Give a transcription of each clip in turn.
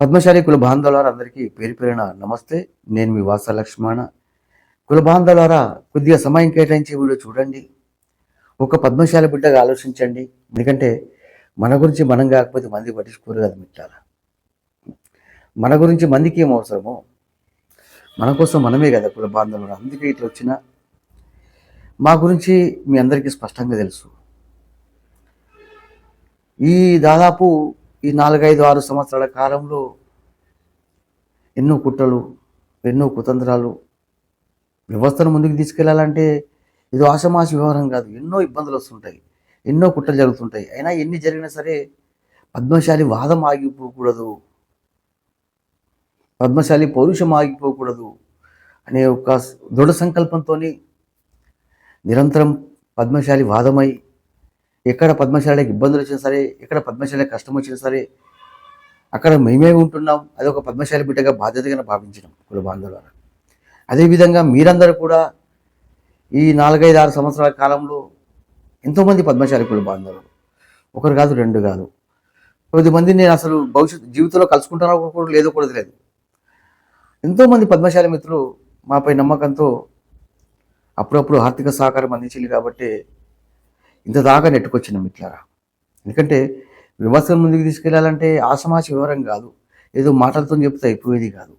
పద్మశాలి కుల అందరికీ పేరు పేరున నమస్తే. నేను మీ వాస లక్ష్మణ. కుల బాంధవులారా కొద్దిగా సమయం కేటాయించి వీడియో చూడండి. ఒక పద్మశాలి బిడ్డగా ఆలోచించండి. ఎందుకంటే మన గురించి మనం కాకపోతే మంది పట్టించుకోరు కదా మిట్టారా మన గురించి మందికి ఏం అవసరమో? మన కోసం మనమే కదా కుల బాంధవులు అందుకే ఇట్లా వచ్చిన. మా గురించి మీ అందరికీ స్పష్టంగా తెలుసు. ఈ దాదాపు ఈ నాలుగైదు ఆరు సంవత్సరాల కాలంలో ఎన్నో కుట్రలు ఎన్నో కుతంత్రాలు వ్యవస్థను ముందుకు తీసుకెళ్ళాలంటే ఇది ఆశమాష వ్యవహారం కాదు. ఎన్నో ఇబ్బందులు వస్తుంటాయి. ఎన్నో కుట్రలు జరుగుతుంటాయి. అయినా ఎన్ని జరిగినా సరే పద్మశాలి వాదం ఆగిపోకూడదు. పద్మశాలి పౌరుషం ఆగిపోకూడదు అనే ఒక దృఢ సంకల్పంతో నిరంతరం పద్మశాలి వాదమై ఎక్కడ పద్మశాలకి ఇబ్బందులు వచ్చినా సరే ఎక్కడ పద్మశాలకి కష్టం వచ్చినా సరే అక్కడ మేమే ఉంటున్నాం. అది ఒక పద్మశాలి బిడ్డగా బాధ్యతగా భావించినాం కుల బాంధవుల అదేవిధంగా మీరందరూ కూడా ఈ నాలుగైదు ఆరు సంవత్సరాల కాలంలో ఎంతోమంది పద్మశాలి కుల బాంధవులు. ఒకరు కాదు రెండు కాదు. కొద్దిమంది నేను అసలు భవిష్యత్ జీవితంలో కలుసుకుంటానో కూడా లేదో కూడా తెలియదు. ఎంతోమంది పద్మశాలి మిత్రులు మాపై నమ్మకంతో అప్పుడప్పుడు ఆర్థిక సహకారం అందించింది కాబట్టి ఇంత దాకా నెట్టుకొచ్చినాం మిట్లారా? ఎందుకంటే విమర్శను ముందుకు తీసుకెళ్ళాలంటే ఆసమాసి వివరం కాదు. ఏదో మాటలతో చెప్తే అయిపోయేది కాదు.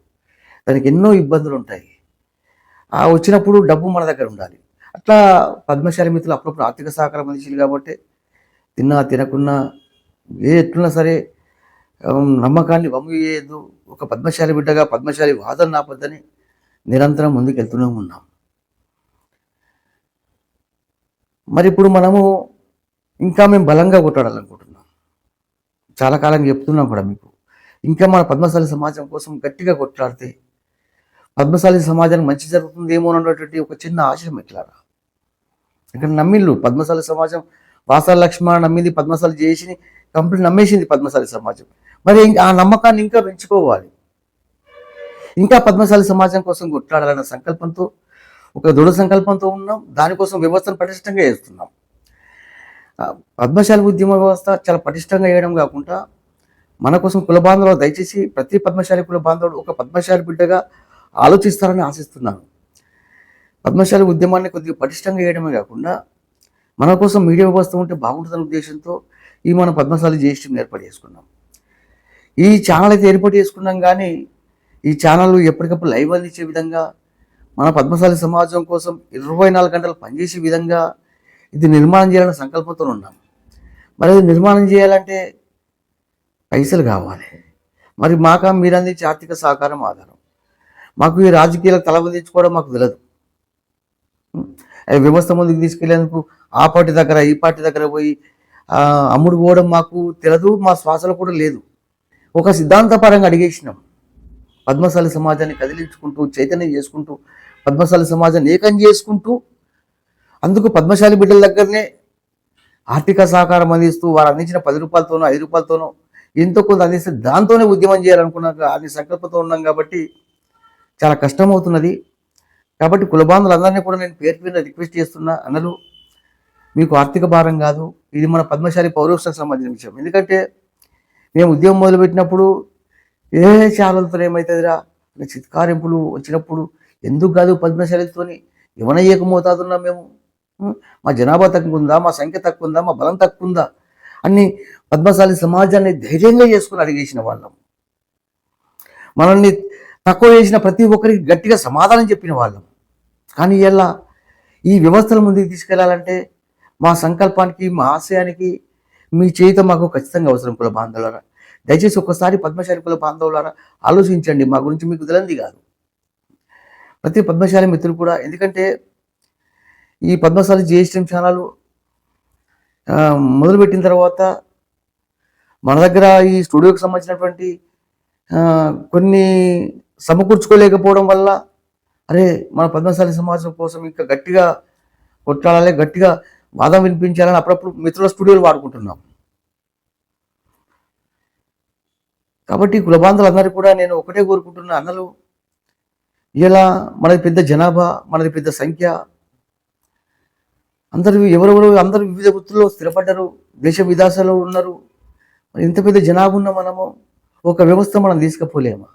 దానికి ఎన్నో ఇబ్బందులు ఉంటాయి. ఆ వచ్చినప్పుడు డబ్బు మన దగ్గర ఉండాలి. అట్లా పద్మశాలి మిత్రులు అప్పుడప్పుడు ఆర్థిక సహకారం అందించింది కాబట్టి తిన్నా తినకున్నా ఏ ఎట్లున్నా సరే నమ్మకాన్ని వమ్ము ఒక పద్మశాలి బిడ్డగా పద్మశాలి వాదన నాపద్దని నిరంతరం ముందుకు వెళ్తూనే ఉన్నాం. మరి ఇప్పుడు మనము ఇంకా మేము బలంగా కొట్టాడాలనుకుంటున్నాం చాలా కాలం చెప్తున్నాం కూడా మీకు. ఇంకా మన పద్మశాలి సమాజం కోసం గట్టిగా కొట్లాడితే పద్మశాలి సమాజానికి మంచి జరుగుతుందేమో అన్నటువంటి ఒక చిన్న ఆశయం ఎట్లారా? ఇక్కడ నమ్మిళ్ళు పద్మశాలి సమాజం వాసాల లక్ష్మణ నమ్మింది పద్మశాలి చేసి కంప్లీట్ నమ్మేసింది పద్మశాలి సమాజం. మరి ఆ నమ్మకాన్ని ఇంకా పెంచుకోవాలి. ఇంకా పద్మశాలి సమాజం కోసం కొట్లాడాలన్న సంకల్పంతో ఒక దృఢ సంకల్పంతో ఉన్నాం. దానికోసం వ్యవస్థను పటిష్టంగా చేస్తున్నాం. పద్మశాలి ఉద్యమ వ్యవస్థ చాలా పటిష్టంగా వేయడం కాకుండా మన కోసం కుల బాంధవులు దయచేసి ప్రతి పద్మశాలి కుల బాంధవుడు ఒక పద్మశాలి బిడ్డగా ఆలోచిస్తారని ఆశిస్తున్నాను. పద్మశాలి ఉద్యమాన్ని కొద్దిగా పటిష్టంగా వేయడమే కాకుండా మన కోసం మీడియా వ్యవస్థ ఉంటే బాగుంటుందనే ఉద్దేశంతో ఈ మన పద్మశాలి జ్యేష్ఠం ఏర్పాటు చేసుకున్నాం. ఈ ఛానల్ అయితే ఏర్పాటు చేసుకున్నాం కానీ ఈ ఛానల్ ఎప్పటికప్పుడు లైవ్ అందించే విధంగా మన పద్మశాలి సమాజం కోసం ఇరవై నాలుగు గంటలు పనిచేసే విధంగా ఇది నిర్మాణం చేయాలనే సంకల్పంతో ఉన్నాం. మరి అది నిర్మాణం చేయాలంటే పైసలు కావాలి. మరి మాక మీరు అందించే ఆర్థిక సహకారం ఆధారం. మాకు ఈ రాజకీయాలకు తలవందించుకోవడం మాకు తెలియదు వ్యవస్థ ముందుకు తీసుకెళ్ళేందుకు ఆ పార్టీ దగ్గర ఈ పార్టీ దగ్గర పోయి అమ్ముడు పోవడం మాకు తెలియదు మా శ్వాసలో కూడా లేదు. ఒక సిద్ధాంతపరంగా అడిగేసినాం. పద్మశాలి సమాజాన్ని కదిలించుకుంటూ చైతన్యం చేసుకుంటూ పద్మశాలి సమాజాన్ని ఏకం చేసుకుంటూ అందుకు పద్మశాలి బిడ్డల దగ్గరనే ఆర్థిక సహకారం అందిస్తూ వారు అందించిన పది రూపాయలతోనో ఐదు రూపాయలతోనో ఎంతో కొంత అందిస్తే దాంతోనే ఉద్యమం చేయాలనుకున్నాక అన్ని సంకల్పంతో ఉన్నాం కాబట్టి చాలా కష్టం అవుతున్నది కాబట్టి కులబాంధులందరినీ కూడా నేను పేరు పేరున రిక్వెస్ట్ చేస్తున్నా అన్నలు మీకు ఆర్థిక భారం కాదు ఇది మన పద్మశాలి పౌరోత్సవం సంబంధించిన విషయం. ఎందుకంటే మేము ఉద్యమం మొదలుపెట్టినప్పుడు ఏ చాలతో ఏమవుతుందిరా చిత్కారింపులు వచ్చినప్పుడు ఎందుకు కాదు పద్మశాలితోని ఏమైనా ఏకమవుతాదున్నాం మేము? మా జనాభా తక్కువ ఉందా మా సంఖ్య తక్కువ ఉందా మా బలం తక్కువ ఉందా అని పద్మశాలి సమాజాన్ని ధైర్యంగా చేసుకుని అడిగేసిన వాళ్ళం. మనల్ని తక్కువ చేసిన ప్రతి ఒక్కరికి గట్టిగా సమాధానం చెప్పిన వాళ్ళం. కానీ ఎలా? ఈ వ్యవస్థల ముందుకు తీసుకెళ్ళాలంటే మా సంకల్పానికి మా ఆశయానికి మీ చేత మాకు ఖచ్చితంగా అవసరం కుల బాంధవులారా. దయచేసి ఒక్కసారి పద్మశాలి కుల బాంధవులారా ఆలోచించండి. మా గురించి మీకు తెలియంది కాదు. ప్రతి పద్మశాలి మిత్రులు కూడా ఎందుకంటే ఈ పద్మశాలి జిఎస్టీఎం ఛానల్ మొదలుపెట్టిన తర్వాత మన దగ్గర ఈ స్టూడియోకి సంబంధించినటువంటి కొన్ని సమకూర్చుకోలేకపోవడం వల్ల అరే మన పద్మశాలి సమాజం కోసం ఇంకా గట్టిగా కొట్లాడాలి గట్టిగా వాదం వినిపించాలని అప్పుడప్పుడు మిత్రుల స్టూడియోలు వాడుకుంటున్నాం. కాబట్టి కులబాంధులందరూ కూడా నేను ఒకటే కోరుకుంటున్నా అన్నలు ఇలా మనది పెద్ద జనాభా మనది పెద్ద సంఖ్య. అందరూ ఎవరెవరు అందరూ వివిధ వృత్తుల్లో స్థిరపడ్డారు దేశ విదేశాల్లో ఉన్నారు. ఎంత ఇంత పెద్ద జనాభా ఉన్న మనము ఒక వ్యవస్థ మనం తీసుకుపోలేమా?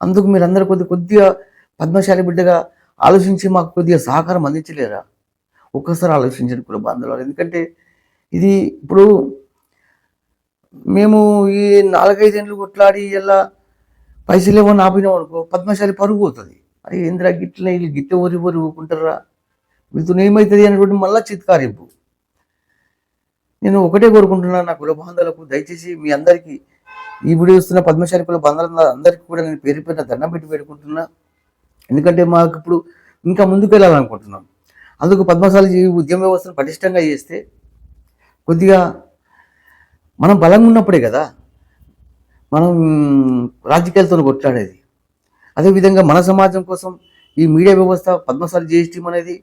అందుకు మీరందరూ కొద్ది కొద్దిగా పద్మశాలి బిడ్డగా ఆలోచించి మాకు కొద్దిగా సహకారం అందించలేరా? ఒక్కసారి ఆలోచించండి కుల బాంధవులు ఎందుకంటే ఇది ఇప్పుడు మేము ఈ నాలుగైదేళ్ళు కొట్లాడి ఇలా పైసలు ఏమో ఆపినాం అనుకో పద్మశాలి పరుగు పోతుంది. అరే ఏంద్రా గిట్ల వీళ్ళు గిట్ల ఊరి ఊరి ఊరుకుంటారా? వీళ్ళతో ఏమవుతుంది అనేటువంటి మళ్ళా చిత్కారింపు. నేను ఒకటే కోరుకుంటున్నాను నా కుల బాంధవులకు దయచేసి మీ అందరికీ ఈ వీడియో వస్తున్న పద్మశాలి కుల బాంధవుల అందరికీ కూడా నేను పేరు పేరున దండం పెట్టి పెట్టుకుంటున్నా. ఎందుకంటే మాకు ఇప్పుడు ఇంకా ముందుకు వెళ్ళాలనుకుంటున్నాం. అందుకు పద్మశాలి ఉద్యమ వ్యవస్థను పటిష్టంగా చేస్తే కొద్దిగా మనం బలంగా ఉన్నప్పుడే కదా మనం రాజకీయాలతో కొట్లాడేది. అదేవిధంగా మన సమాజం కోసం ఈ మీడియా వ్యవస్థ పద్మశాలి జిఎస్టీ అనేది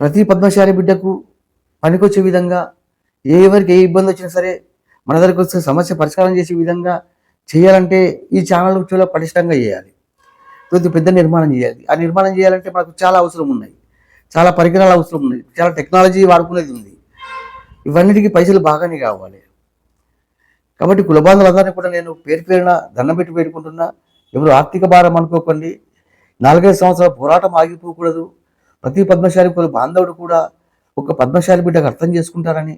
ప్రతి పద్మశాలి బిడ్డకు పనికొచ్చే విధంగా ఏ ఎవరికి ఏ ఇబ్బంది వచ్చినా సరే మన దగ్గరకు వచ్చే సమస్య పరిష్కారం చేసే విధంగా చేయాలంటే ఈ ఛానల్ చాలా పటిష్టంగా చేయాలి. కొద్ది పెద్ద నిర్మాణం చేయాలి. ఆ నిర్మాణం చేయాలంటే మనకు చాలా అవసరం ఉన్నాయి. చాలా పరికరాలు అవసరం ఉన్నాయి. చాలా టెక్నాలజీ వాడుకునేది ఉంది. ఇవన్నిటికీ పైసలు బాగానే కావాలి. కాబట్టి కులబాంధులందరినీ కూడా నేను పేరు పేరున దండం పెట్టి పెట్టుకుంటున్నా ఎవరు ఆర్థిక భారం అనుకోకండి. నాలుగైదు సంవత్సరాల పోరాటం ఆగిపోకూడదు. ప్రతి పద్మశాలి కుల బాంధవుడు కూడా ఒక పద్మశాలి బిడ్డకు అర్థం చేసుకుంటారని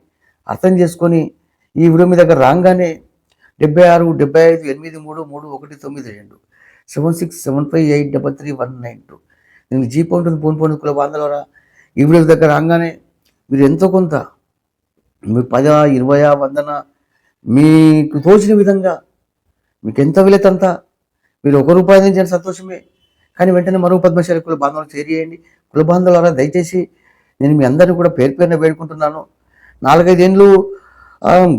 అర్థం చేసుకొని ఈ వీడియో మీ దగ్గర రాగానే డెబ్బై ఆరు డెబ్బై ఐదు ఎనిమిది మూడు మూడు ఒకటి తొమ్మిది రెండు seven six seven five eight double three one nine two. నేను జీప్ ఉంటుంది ఫోన్ పోను కుల బాంధవరా ఈ వీడియో దగ్గర రాగానే మీరు ఎంతో కొంత మీరు పద ఇరవై వందన మీకు తోచిన విధంగా మీకు ఎంత వీలైతే మీరు ఒక రూపాయి అందించిన సంతోషమే. కానీ వెంటనే మరో పద్మశాలి కుల బాంధవులు చేరియండి. కుల బాంధవులారా దయచేసి నేను మీ అందరినీ కూడా పేరు పేరున వేడుకుంటున్నాను. నాలుగైదేళ్ళు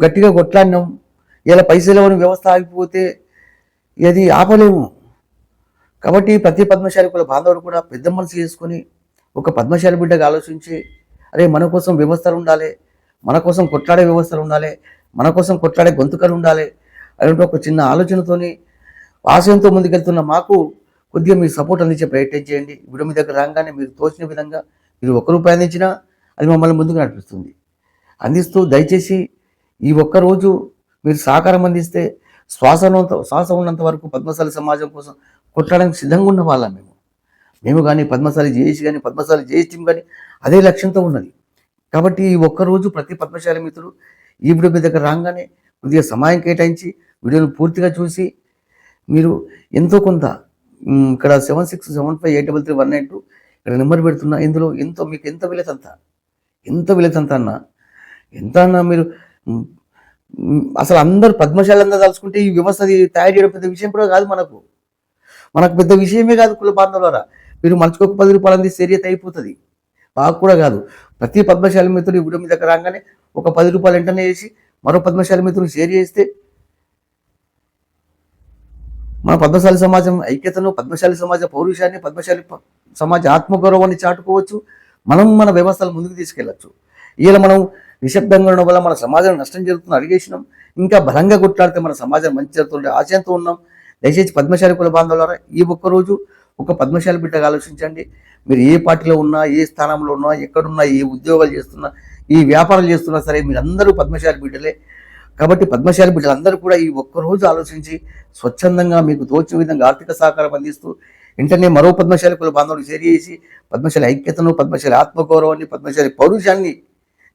గట్టిగా కొట్లాడినాం. ఇలా పైసలు ఇవ్వని వ్యవస్థ ఆగిపోతే ఇది ఆపలేము. కాబట్టి ప్రతి పద్మశాలి కుల బాంధవుడు కూడా పెద్ద మనసు చేసుకొని ఒక పద్మశాలి బిడ్డగా ఆలోచించి అరే మన కోసం వ్యవస్థలు ఉండాలి మన కోసం కొట్లాడే వ్యవస్థలు ఉండాలి మన కోసం కొట్లాడే గొంతుకలు ఉండాలి అలాంటి ఒక చిన్న ఆలోచనతోని ఆశయంతో ముందుకెళ్తున్న మాకు కొద్దిగా మీరు సపోర్ట్ అందించే ప్రయత్నం చేయండి. వీడియో మీ దగ్గర రాగానే మీరు తోచిన విధంగా మీరు ఒక్క రూపాయి అందించినా అది మమ్మల్ని ముందుకు నడిపిస్తుంది. అందిస్తూ దయచేసి ఈ ఒక్క రోజు మీరు సహకారం అందిస్తే శ్వాస శ్వాస ఉన్నంత వరకు పద్మశాలి సమాజం కోసం కొట్టడానికి సిద్ధంగా ఉన్న వాళ్ళం మేము. మేము కానీ పద్మశాలి జేఏసీ కానీ పద్మశాలి జేఏసీ టీం కానీ అదే లక్ష్యంతో ఉన్నది. కాబట్టి ఈ ఒక్క రోజు ప్రతి పద్మశాలి మిత్రుడు ఈ వీడియో మీ దగ్గర రాగానే కొద్దిగా సమయం కేటాయించి వీడియోను పూర్తిగా చూసి మీరు ఎంతో కొంత ఇక్కడ seven six seven five eight double three one nine two ఇక్కడ నెంబర్ పెడుతున్నా. ఇందులో ఎంతో మీకు ఎంత విలేతంత? ఎంత విలేతంత అన్న? ఎంత అన్న మీరు అసలు అందరు పద్మశాలి అందరూ తలుచుకుంటే ఈ వ్యవస్థ అది తయారు చేయడం పెద్ద విషయం కూడా కాదు మనకు. మనకు పెద్ద విషయమే కాదు కుల బాంధవులారా. మీరు మర్చిపోక పది రూపాయలు అంది సరియత అయిపోతుంది. బాగా కూడా కాదు. ప్రతి పద్మశాల మిత్రుడు ఈ మీ దగ్గర రాగానే ఒక పది రూపాయలు వెంటనే వేసి మరో పద్మశాలి మిత్రులు షేర్ చేస్తే మన పద్మశాలి సమాజం ఐక్యతను పద్మశాలి సమాజ పౌరుషాన్ని పద్మశాలి సమాజ ఆత్మగౌరవాన్ని చాటుకోవచ్చు. మనం మన వ్యవస్థలు ముందుకు తీసుకెళ్ళచ్చు. ఇలా మనం నిశ్శబ్దంగా ఉండడం వల్ల మన సమాజం నష్టం జరుగుతుంది అడిగేసినాం. ఇంకా బలంగా కొట్లాడితే మన సమాజం మంచి జరుగుతుండే ఆశయంతో ఉన్నాం. దయచేసి పద్మశాలి కుల బాంధవులారా ఈ ఒక్క రోజు ఒక పద్మశాలి బిడ్డగా ఆలోచించండి. మీరు ఏ పార్టీలో ఉన్నా ఏ స్థానంలో ఉన్నా ఎక్కడున్నా ఏ ఉద్యోగాలు చేస్తున్నా ఈ వ్యాపారాలు చేస్తున్నా సరే మీరందరూ పద్మశాలి బిడ్డలే. కాబట్టి పద్మశాలి బిడ్డలందరూ కూడా ఈ ఒక్క రోజు ఆలోచించి స్వచ్ఛందంగా మీకు తోచిన విధంగా ఆర్థిక సహకారం అందిస్తూ వెంటనే మరో పద్మశాలి కుల బాంధవులు చేసి పద్మశాలి ఐక్యతను పద్మశాలి ఆత్మగౌరవాన్ని పద్మశాలి పౌరుషాన్ని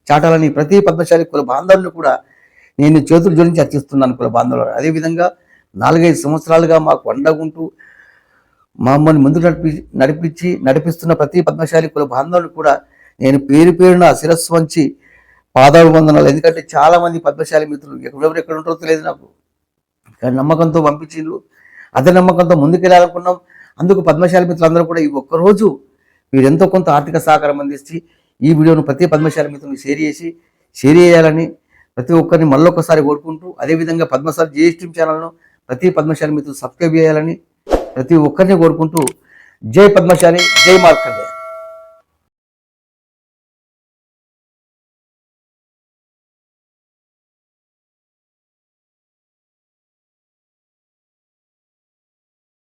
చాటాలని ప్రతి పద్మశాలి కుల బాంధవులను కూడా నేను చేతులు జోడించి అర్చిస్తున్నాను కుల బాంధవులు అదేవిధంగా నాలుగైదు సంవత్సరాలుగా మాకు అండగుంటూ మమ్మల్ని ముందుకు నడిపి నడిపించి నడిపిస్తున్న ప్రతి పద్మశాలి కుల బాంధవులు కూడా నేను పేరు పేరున శిరస్సు వంచి పాదాలు వందనాలు. ఎందుకంటే చాలామంది పద్మశాలి మిత్రులు ఎవరెవరు ఎక్కడ ఉంటారో తెలియదు నాకు. కానీ నమ్మకంతో పంపించిండ్రు. అదే నమ్మకంతో ముందుకెళ్ళాలనుకున్నాం. అందుకు పద్మశాలి మిత్రులందరూ కూడా ఈ ఒక్కరోజు మీరు ఎంతో కొంత ఆర్థిక సహకారం అందించి ఈ వీడియోను ప్రతి పద్మశాలి మిత్రులు షేర్ చేసి షేర్ చేయాలని ప్రతి ఒక్కరిని మళ్ళొకసారి కోరుకుంటూ అదేవిధంగా పద్మశాలి జిఎస్టీ ఛానల్ను ప్రతి పద్మశాలి మిత్రులు సబ్స్క్రైబ్ చేయాలని ప్రతి ఒక్కరిని కోరుకుంటూ జై పద్మశాలి జై మార్కండే